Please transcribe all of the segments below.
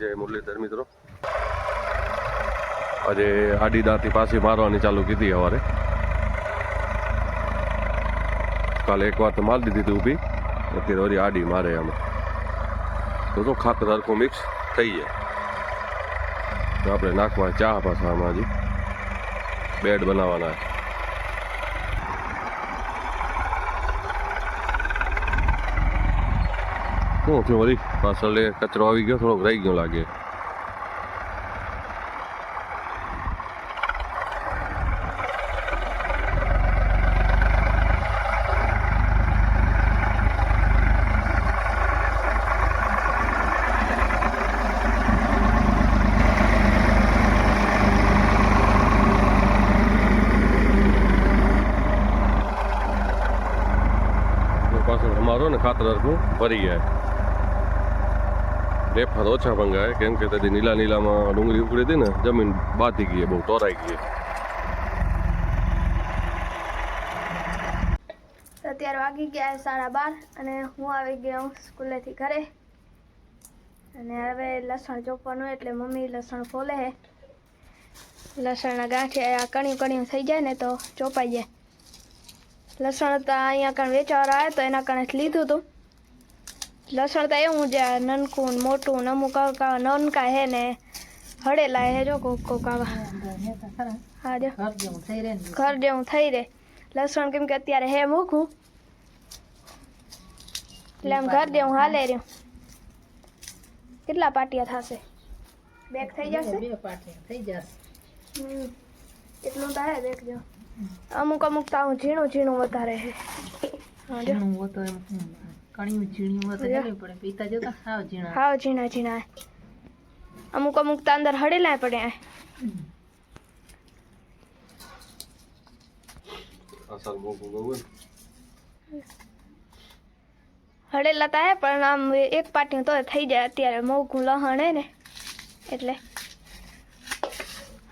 જય મુરલીધર મિત્રો. આજે આડી દાંતી પાછી મારવાની ચાલુ કીધી સવારે કાલે એક વાર તો મારી દીધી હતી ઊભી. અત્યારે વળી આડી મારે અમે તો તો ખાતર હરખું મિક્સ થઈ જાય. તો આપણે નાખવા ચા પાછા આમાં બેડ બનાવવાના છે. શું થયું વળી? પાછળ કચરો આવી ગયો, થોડોક રહી ગયો લાગે. પાછળ અમારો ને ખાતર ભરી જાય. બેફાર ઓછા ભંગાય. કેમ કે તેથી નીલા નીલામાં ડુંગળી ઉકળી હતી ને, જમીન બાતી ગઈ બહુ ટોરાઈ ગઈ. અત્યારે વાગી ગયા સાડા બાર અને હું આવી ગયો હું સ્કૂલેથી ઘરે. અને હવે લસણ ચોપવાનું એટલે મમ્મી લસણ ફોલે છે લસણના ગાંઠિયા આ કણિયું કણિયું થઈ જાય ને તો ચોપાઈ જાય. લસણ તો અહીંયા કણ વેચાવાળા આવ્યા તો એના કણે લીધું હતું લસણ તો એવું છે નનકું મોટું ને અમુક આવા નનકા હે ને હળેલા હે જો કોક કોક આવા. હા જો. ઘર જેવું થઈ રહે લસણ કેમ કે અત્યારે હે મૂકું. એટલે આમ ઘર જેવું હાલે રહ્યું. કેટલા પાટિયા થશે? બેક થઈ જશે? હમ. એટલું તો હે જેવું અમુક અમુક તો આવું ઝીણું ઝીણું વધારે પડે. પીતા જતા હાવ ઝીણા. ઝીણા ઝીણા. અમુક અમુક તો અંદર હળેલા પડે. બહુ હળેલા તા હે પણ આમ એક પાટિયું તો થઈ જાય. અત્યારે મોઘું લહણ હે ને એટલે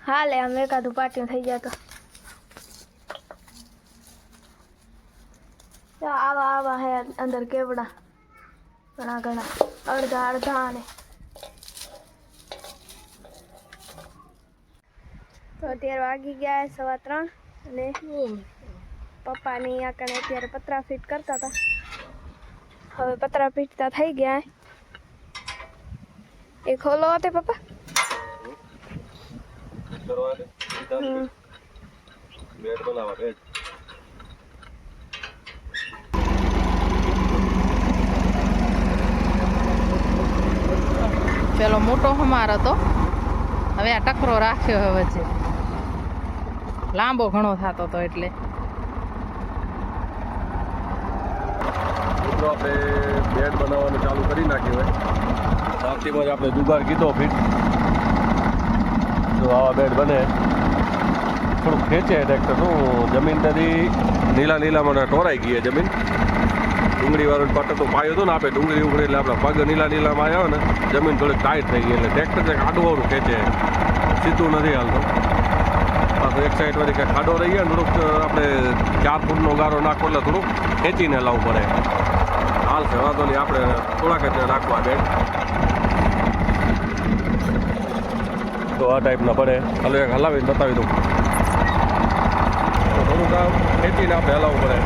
હાલે આમ એકાદું પાટિયું થઈ જાય તો. તો આવા આવા હે અંદર કેવડા? ઘણા ઘણા. અડધા અડધા અને તો અત્યારે વાગી ગયા સવા ત્રણ અને પપ્પાની આ કણે અત્યારે પતરા ફિટ કરતા હતા. હવે પતરા ફીટતા થઈ ગયા એ ખોલો તે પપ્પા. હમ. બેડ બનાવવા બેડ પેલો મોટો હમાર હતો. હવે આ ટકરો રાખ્યો હવે વચ્ચે લાંબો ઘણો થતો હતો એટલે. આપણે બેડ બનાવવાનું ચાલુ કરી નાખ્યું હોય. સાચીમાં જ જુગાર કીધો ફીટ. જો આવા બેડ બને. થોડુંક ખેંચે ટ્રેક્ટર શું જમીન તરી નીલા નીલામાં ટોરાઈ ગઈ જમીન. ડુંગળી વાળું પટ્ટો પાયો હતો ને આપણે ડુંગળી ઉગડી એટલે આપણા પગ નીલા નીલામાં આવ્યા ને જમીન થોડીક ટાઈટ થઈ ગઈ એટલે ટ્રેક્ટર છે વાળું ખેંચે. સીધું નથી હાલતો. પાછું એક સાઈડ વળી કંઈક ખાડો રહી ગયા થોડુંક આપણે ચાર ફૂટનો ગારો નાખો એટલે થોડુંક ખેંચીને લાવવું પડે. હાલ છે, વાંધો નહીં, આપણે થોડાક જ રાખવા બેડ તો આ ટાઈપના પડે. હાલો, એક હલાવીને બતાવી દઉં. થોડુંક ખેંચીને આપણે હલાવવું પડે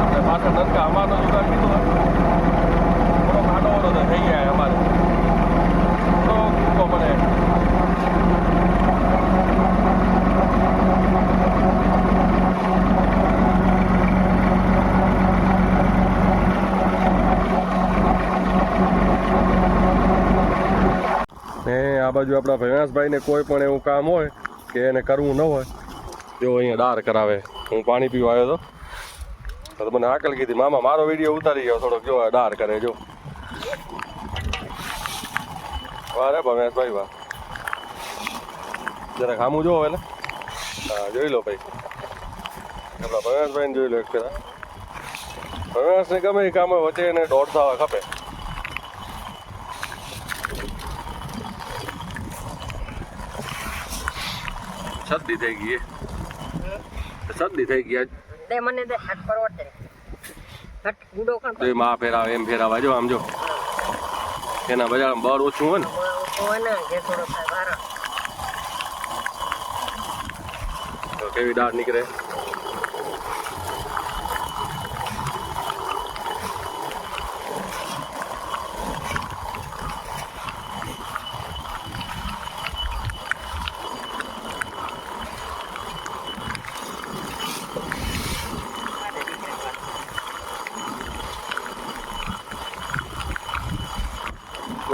આપણે પાછળ નનકા અમારનો જુગાર કીધો થોડો ખાડો વાળો તો થઈ ગયા અમારે થોડો ટૂંકો પડે ને આ બાજુ આપણા ભૈયાસભાઈને કોઈ પણ એવું કામ હોય કે એને કરવું ન હોય જો અહીંયા દાર કરાવે. હું પાણી પીવા આવ્યો હતો. તો મને આકલ કીધી, મામા, મારો વીડિયો ઉતારી ગયો, થોડોક જો દાર કરે, જો. વાહ રે ભમેશભાઈ, વાહ. જરાક સામું જોવો એટલે હા, જોઈ લો ભાઈ. આપણા ભવેશભાઈને જોઈ લો એક ફેરા. ભમેશને ગમે એ કામ વચ્ચે એને દોડતા ખપે. શરદી થઈ ગઈ શરદી થઈ ગઈ દે મને દે હાથ પરવડ દે. હટ ગુડો કણ તો માં ફેરાવે એમ ફેરાવા. જો આમ જો. એના બજારમાં બળ ઓછું હોય ને. હોય ને જે થોડો થાય બાર તો કેવી દાળ નીકળે?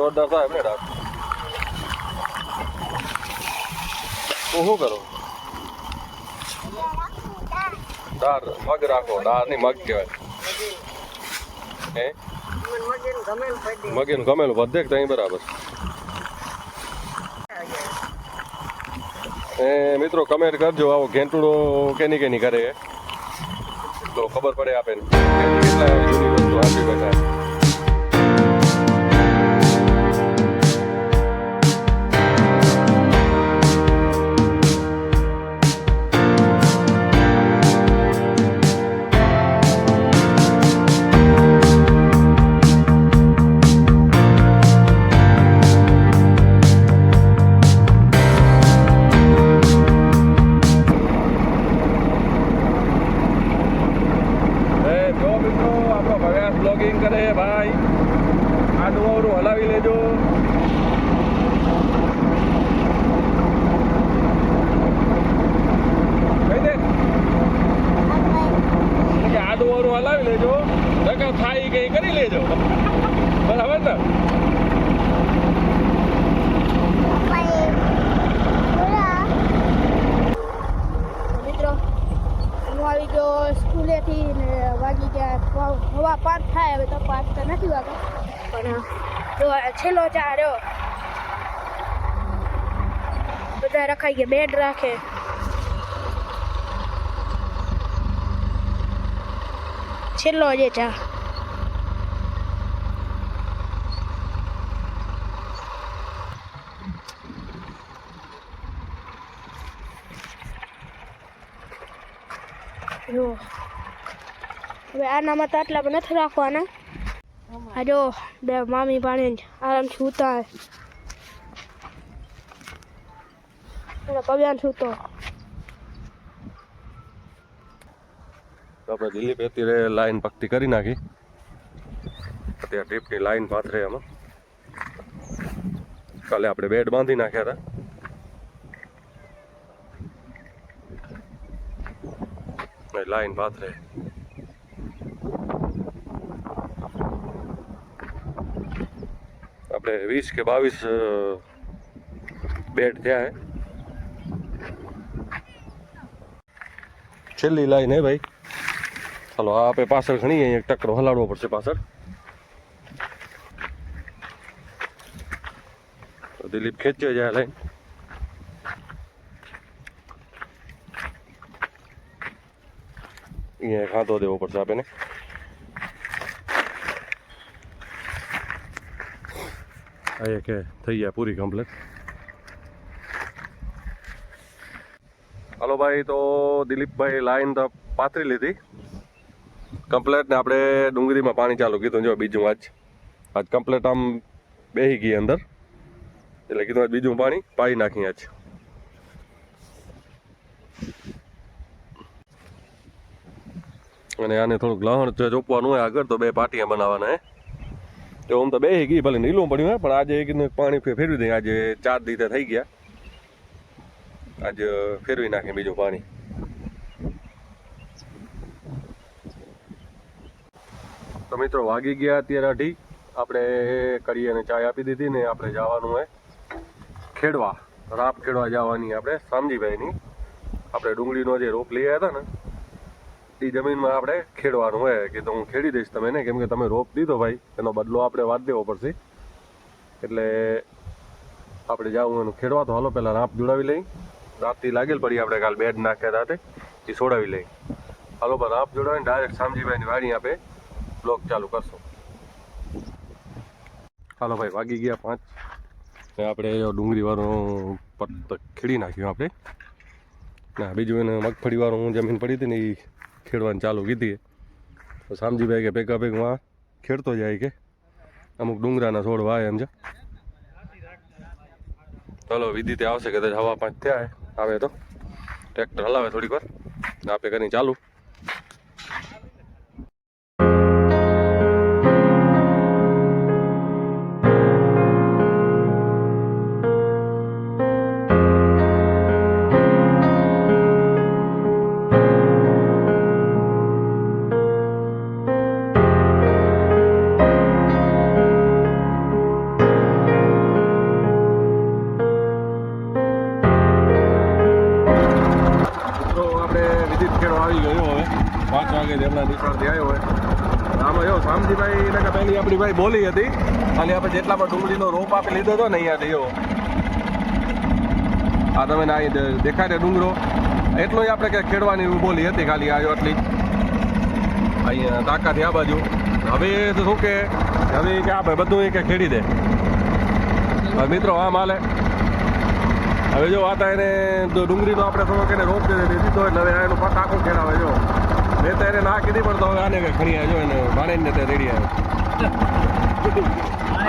જોરદાર થાય ને રાખ. શું કરો? દાર મગ રાખો દારની મગ કહેવાય. હે? મગીન ગમેલું કે ત્યાં બરાબર? એ મિત્રો કમેન્ટ કરજો આવો ઘેંટુડો કેની કેની કરે તો ખબર પડે આપે કેટલા જૂની વસ્તુ આપી બેઠા બધા કે બેડ રાખે. છેલ્લો જે ચા. જો. હવે આનામાં તો આટલા નથી રાખવાના. આ જો, બે મામી પાણી આરામથી સૂતા એના પવ્યાન સૂતો તો આપણે દિલીપ અત્યારે લાઈન ભક્તિ કરી નાખી. અત્યારે ટીપની લાઈન પાથરે એમાં કાલે આપણે બેડ બાંધી નાખ્યા હતા. લાઈન પાથરે આપણે વીસ કે બાવીસ બેડ થયા હે. છેલ્લી લાઈન હે ભાઈ. ચાલો, આ આપણે પાછળ ઘણી અહીંયા ટકરો હલાડવો પડશે પાછળ. દિલીપ ખેંચ્યો જાય લાઈન. અહીંયા ખાધો દેવો પડશે આપણે આ કે થઈ જાય પૂરી કમ્પ્લેટ ભાઈ, તો દિલીપભાઈ લાઈન તો પાથરી લીધી. કમ્પ્લેટ ને આપણે ડુંગળીમાં પાણી ચાલુ કીધું. જો, બીજું આજ આજ કમ્પ્લેટ આમ બેહી ગઈ અંદર. એટલે કીધું આજ બીજું પાણી પાઈ નાખીએ આજ. અને આને થોડુંક લહણ ચોપવાનું હોય આગળ, તો બે પાટિયા બનાવવાના હે. તો આમ તો બેહી ગઈ, ભલે નીલું પડ્યું હે, પણ આજે એક પાણી ફેરવી દઈએ. આજે ચાર દીધે થઈ ગયા. આજે ફેરવી નાખીએ બીજું પાણી. તો મિત્રો, વાગી ગયા અત્યારે અઢી. આપણે કરીએ અને ચાય આપી દીધી ને આપણે જવાનું હોય ખેડવા. રાપ ખેડવા જવાની આપણે સામજીભાઈની. આપણે ડુંગળીનો જે રોપ લઈ આવ્યા હતા ને એ જમીનમાં આપણે ખેડવાનું હોય કે તો હું ખેડી દઈશ તમે ને કેમ કે તમે રોપ દીધો ભાઈ, એનો બદલો આપણે વાત દેવો પડશે. એટલે આપણે જવું એનું ખેડવા. તો હાલો, પહેલાં રાપ જોડાવી લઈ. રાતથી લાગેલ પડી આપણે કાલ બેડ નાખ્યા રાતે એ છોડાવી લઈ. હાલો પણ આપ જોડાવીને ડાયરેક્ટ શામજીભાઈની વાડી આપે, બ્લોક ચાલુ કરશો. હાલો ભાઈ, વાગી ગયા પાંચ. ને આપણે ડુંગળીવાળો ડુંગળી વાળું પત્ત ખેડી નાખ્યું આપણે. ના બીજું એને મગફળીવાળું જમીન પડી હતી ને એ ખેડવાની ચાલુ કીધી તો સામજીભાઈ કે ભેગા ભેગમાં ખેડતો જાય કે? અમુક ડુંગરાના છોડ વાય એમ છે. ચાલો વિધિ તે આવશે કદાચ હવા પાંચ થયા આવે તો? ટ્રેક્ટર હલાવે થોડીક વાર. આપે કરી ચાલુ. ડુંગળીનો લીધો હતો ને અહીંયા એવો આ તમે ના દેખાય ને ડુંગરો. એટલો આપણે કે ખેડવાની બોલી હતી ખાલી આવ્યો એટલી અહીંયા તાકાથી આ બાજુ. હવે તો શું કે, હવે કે આ ભાઈ બધું કે ખેડી દે. મિત્રો, આમ હાલે. હવે જો આ એને ડુંગળીનો આપણે થોડોક એને રોપ દીધો એટલે હવે આ એનું પટ આખું ખેડાવે, જો. મેં તો એને ના કીધી પણ તો હવે આને ખણી આવ્યો એને માણીને તે રેડી આવ્યો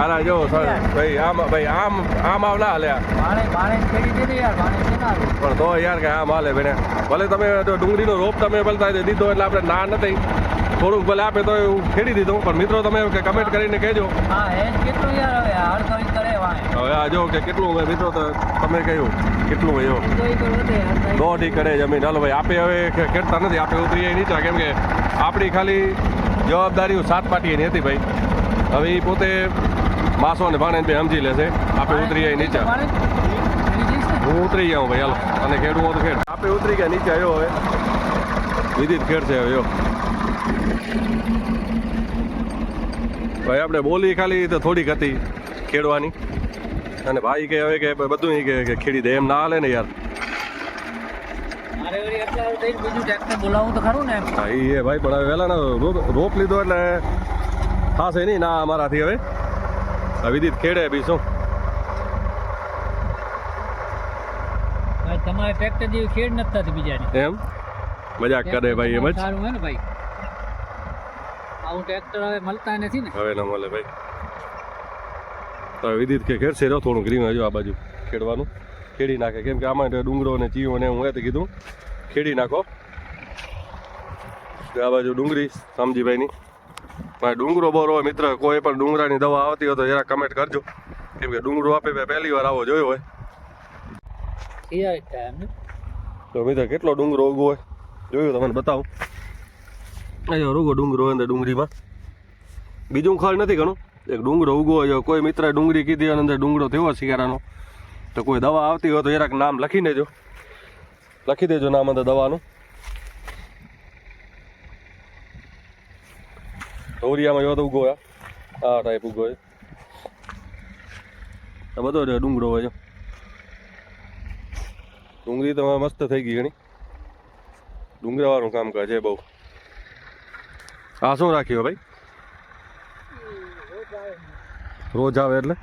આના જો સર ભાઈ આમ ભાઈ આમ આમ આવ ના કેના પણ તો યાર કે આમ હાલે બેને ભલે તમે જો ડુંગળીનો રોપ તમે ભલે દીધો એટલે આપણે ના નથી. થોડુંક ભલે આપે તો એવું ખેડી દીધું. પણ મિત્રો તમે કે કમેન્ટ કરીને કહેજો. હવે આ જો કે કેટલું મિત્રો તો તમે કહ્યું કેટલું એવો. દોઢી કરે જમીન. હાલો ભાઈ આપે હવે ખેડતા નથી આપે ઉતરીએ નીચા. કેમ કે આપણી ખાલી જવાબદારીઓ સાત પાટીની હતી ભાઈ. હવે એ પોતે માસો ને ભાણે બે સમજી લેશે આપે ઉતરી જાય નીચે. હું ઉતરી જાઉં ભાઈ હાલો. અને ખેડવું તો ખેડ. આપે ઉતરી ગયા નીચે આવ્યો હવે. વિદિત ખેડ છે હવે ભાઈ આપણે બોલી ખાલી તો થોડીક હતી ખેડવાની. અને ભાઈ કે હવે કે બધું કે ખેડી દે. એમ ના હાલે ને યાર. હા એ ભાઈ પણ હવે વહેલા રોપ લીધો એટલે થશે નહીં ના અમારાથી હવે. વિદિત ખેડે બી શું? ભાઈ તમારે ટ્રેક્ટર જેવી ખેડ નથી થતી બીજાની. એમ? મજાક કરે ભાઈ એમ જ? સારું હે ને ભાઈ? આવું ટ્રેક્ટર હવે મળતા નથી ને. હવે ના મળે ભાઈ. તો વિદિત કે ખેડશે રહ્યો થોડું ગ્રીન હજુ આ બાજુ ખેડવાનું. ખેડી નાખે. કેમ કે આમાં ડુંગરો ને ચીયો ને હું એ તો કીધું. ખેડી નાખો. આ બાજુ ડુંગળી શામજીભાઈની ભાઈ ડુંગરો બોરો હોય મિત્ર કોઈ પણ ડુંગરાની દવા આવતી હોય તો જરા કમેન્ટ કરજો. કેમ કે ડુંગરો આપે મેં પહેલી વાર આવો જોયો હોય. તો મિત્ર કેટલો ડુંગરો ઉગો હોય? જોયું તમને બતાવું. અહીંયા રૂગો ડુંગરો અંદર ડુંગળીમાં. બીજું ખળ નથી ઘણું. એક ડુંગરો ઉગો હોય કોઈ મિત્ર ડુંગળી કીધી અને અંદર ડુંગળો થયો શિયાળાનો. તો કોઈ દવા આવતી હોય તો જરાક નામ લખી દેજો. લખી દેજો નામ અંદર દવાનું. ઢોરિયામાં જો તો ઉગો આ ટાઈપ ઉગો હોય. આ બધો ડુંગળો હોય છે. ડુંગળી તો મસ્ત થઈ ગઈ ઘણી. ડુંગરાવાળું કરે છે બહુ. આ શું રાખ્યું ભાઈ? રોજ આવે એટલે?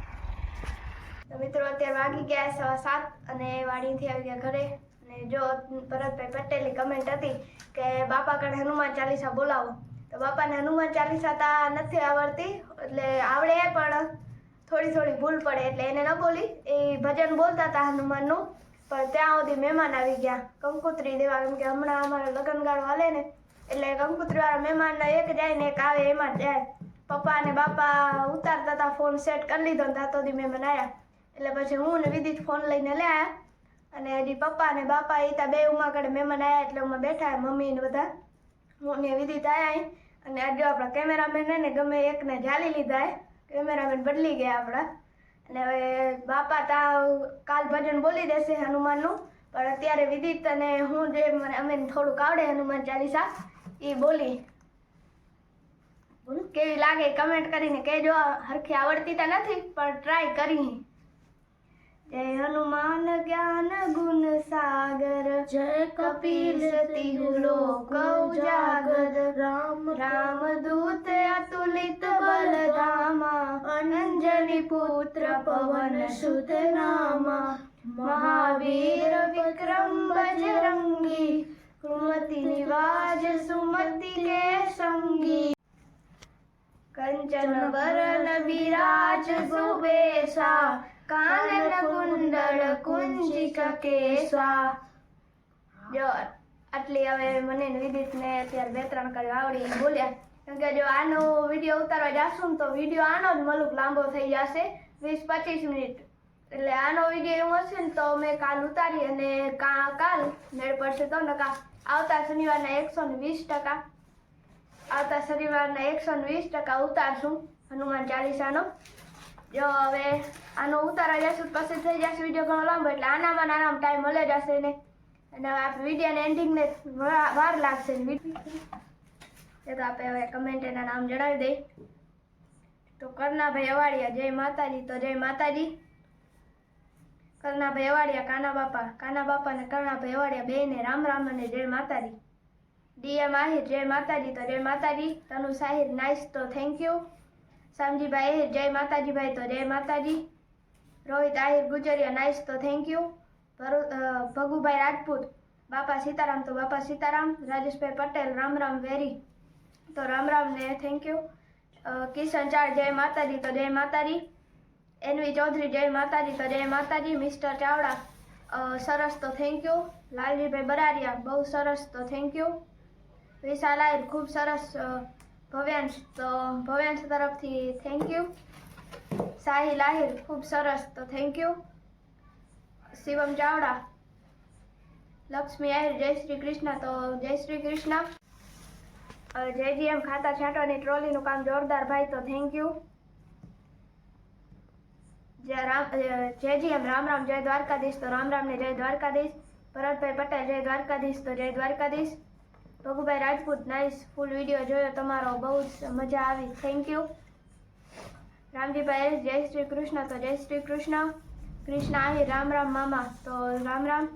મિત્રો અત્યારે વાગી ગયા સવા સાત અને વાડીથી આવી ગયા ઘરે. અને જો ભરતભાઈ પટેલની કમેન્ટ હતી કે, બાપા કણે હનુમાન ચાલીસા બોલાવો. તો બાપાને હનુમાન ચાલીસા તા નથી આવડતી, એટલે આવડે પણ થોડી થોડી ભૂલ પડે, એટલે એને ન બોલી. એ ભજન બોલતા હતા હનુમાનનું પણ ત્યાં સુધી મહેમાન આવી ગયા. કંકોત્રી દેવા, કેમ કે હમણાં અમારા લગ્નગાળો હાલે ને, એટલે કંકોત્રી વાળા મહેમાન એક જાય ને એક આવે, એમાં જાય. પપ્પા અને બાપા ઉતારતા હતા ફોન સેટ કરી લીધો ને ત્યાં સુધી મહેમાન આવ્યા એટલે પછી હું ને વિદિત ફોન લઈને લે આવ્યા અને હજી પપ્પા અને બાપા એ ત્યાં બે ઉમા કડે મહેમાન આવ્યા એટલે અમે બેઠા મમ્મી ને બધા. હું ને વિદિત આવ્યા. અને આજે આપણા કેમેરામેન ને, ગમે એકને જાળી લીધા કેમેરામેન બદલી ગયા આપણા. અને હવે બાપા તા કાલ ભજન બોલી દેશે હનુમાનનું, પણ અત્યારે વિદિત અને હું જે મને અમે થોડુંક આવડે હનુમાન ચાલીસા, એ બોલી. કેવી લાગે? કમેન્ટ કરીને કહેજો. હરખી આવડતી તો નથી, પણ ટ્રાય કરી. જય હનુમાન જ્ઞાન ગુણ સાગર, જય કપિલ લોક ઉજાગર રામ રામ દૂત અતુલિત બલધામા અંજની પુત્ર પવન સુત નામા, મહાવીર વિક્રમ બજરંગી, કુમતિ નિવાજ સુમતિ કે સંગી. કંચન વરન વિરાજ સુબેશા કાનન કુંજિક કેસા જો, આટલી હવે મને વિદિતને અત્યારે બે ત્રણ કરી આવડી બોલ્યા. કેમ કે જો આનો વીડિયો ઉતારવા જાશું તો વીડિયો આનો જ મલુક લાંબો થઈ જશે. વીસ પચીસ મિનિટ. એટલે આનો વીડિયો એવું હશે ને તો મેં કાલ ઉતારી અને કા, કાલ મેળ પડશે તો નકા આવતા શનિવારના એકસો ને વીસ ટકા. આવતા શનિવારના એકસો ને વીસ ટકા ઉતારશું હનુમાન ચાલીસાનો. જો હવે આનો ઉતારા જશું પછી થઈ જશે વીડિયો ઘણો લાંબો, એટલે આનામાં નાના ટાઈમ મળે જશે ને. અને હવે આપણે વિડીયોને એન્ડિંગને વાર લાગશે ને એ તો આપણે હવે કમેન્ટ એના નામ જણાવી દઈ તો કરનાભાઈ અવાડિયા, જય માતાજી, તો જય માતાજી. કરનાભાઈ અવાડિયા, કાના બાપા કાના બાપા ને કરણાભાઈ અવાડિયા બેને રામ રામ અને જય માતાજી. ડીએમ આહિર, જય માતાજી, તો જય માતાજી. તનુ સાહિર નાઇસ તો થેન્ક યુ શામજીભાઈ જય માતાજીભાઈ. તો જય માતાજી. રોહિત, આહિર, ગુજરિયા, નાઇસ. તો થેન્ક યુ ભગુભાઈ રાજપૂત. બાપા સીતારામ, તો બાપા સીતારામ. રાજેશભાઈ પટેલ, રામ રામ વેરી. તો રામ રામ ને થેન્ક યુ કિશન ચાર જય માતાજી. તો જય માતાજી. એનવી ચૌધરી, જય માતાજી. તો જય માતાજી. મિસ્ટર ચાવડા. સરસ. તો થેન્ક યુ લાલજીભાઈ બરારિયા, બહુ સરસ. તો થેન્ક યુ વિશાલ આહિર, ખૂબ સરસ. ભવ્યાંશ તો ભવ્યાંશ તરફથી થેન્ક યુ સાહિલ આહિર ખૂબ સરસ. તો થેન્ક યુ શિવમ ચાવડા લક્ષ્મી આહિર જય શ્રી કૃષ્ણ. તો જય શ્રી કૃષ્ણ. અ, જેજીએમ ખાતા છાંટવાની ટ્રોલીનું કામ જોરદાર ભાઈ તો થેન્ક યુ જય રામ જેજીએમ રામ રામ જય દ્વારકાધીશ. તો રામ રામ ને જય દ્વારકાધીશ. ભરતભાઈ પટેલ જય દ્વારકાધીશ. તો જય Dwarkadhish. Bhagubhai Rajput nice full video જોયો, તમારો બહુ જ મજા આવી. થેન્ક યુ રામજીભાઈ, જય શ્રી કૃષ્ણ, તો જય શ્રી કૃષ્ણ. કૃષ્ણ આહિર રામ રામ મામા. તો રામ રામ.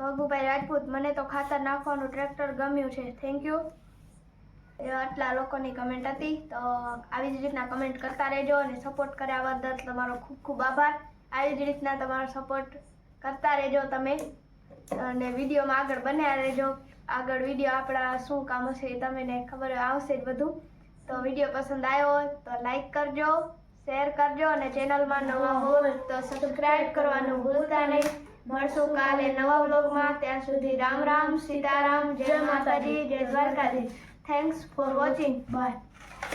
ભગુભાઈ રાજપૂત, મને તો ખાતર નાખવાનું ટ્રેક્ટર ગમ્યું છે. થેન્ક યુ એ આટલા લોકોની કમેન્ટ હતી. તો આવી જ રીતના કમેન્ટ કરતા રહેજો અને સપોર્ટ કર્યા બદલ તમારો ખૂબ ખૂબ આભાર. આવી જ રીતના તમારો સપોર્ટ કરતા રહેજો તમે. અને વિડીયોમાં આગળ બન્યા રહેજો. આગળ વીડિયો આપણા શું કામ હશે એ તમને ખબર આવશે જ બધું. તો વીડિયો પસંદ આવ્યો હોય તો લાઈક કરજો શેર કરજો અને ચેનલમાં નવા હોય તો સબસ્ક્રાઈબ કરવાનું ભૂલતા નહીં. મળશું કાલે નવા વ્લોગમાં ત્યાં સુધી રામ રામ, સીતારામ, જય માતાજી, જય Dwarkadhish. Thanks for watching bye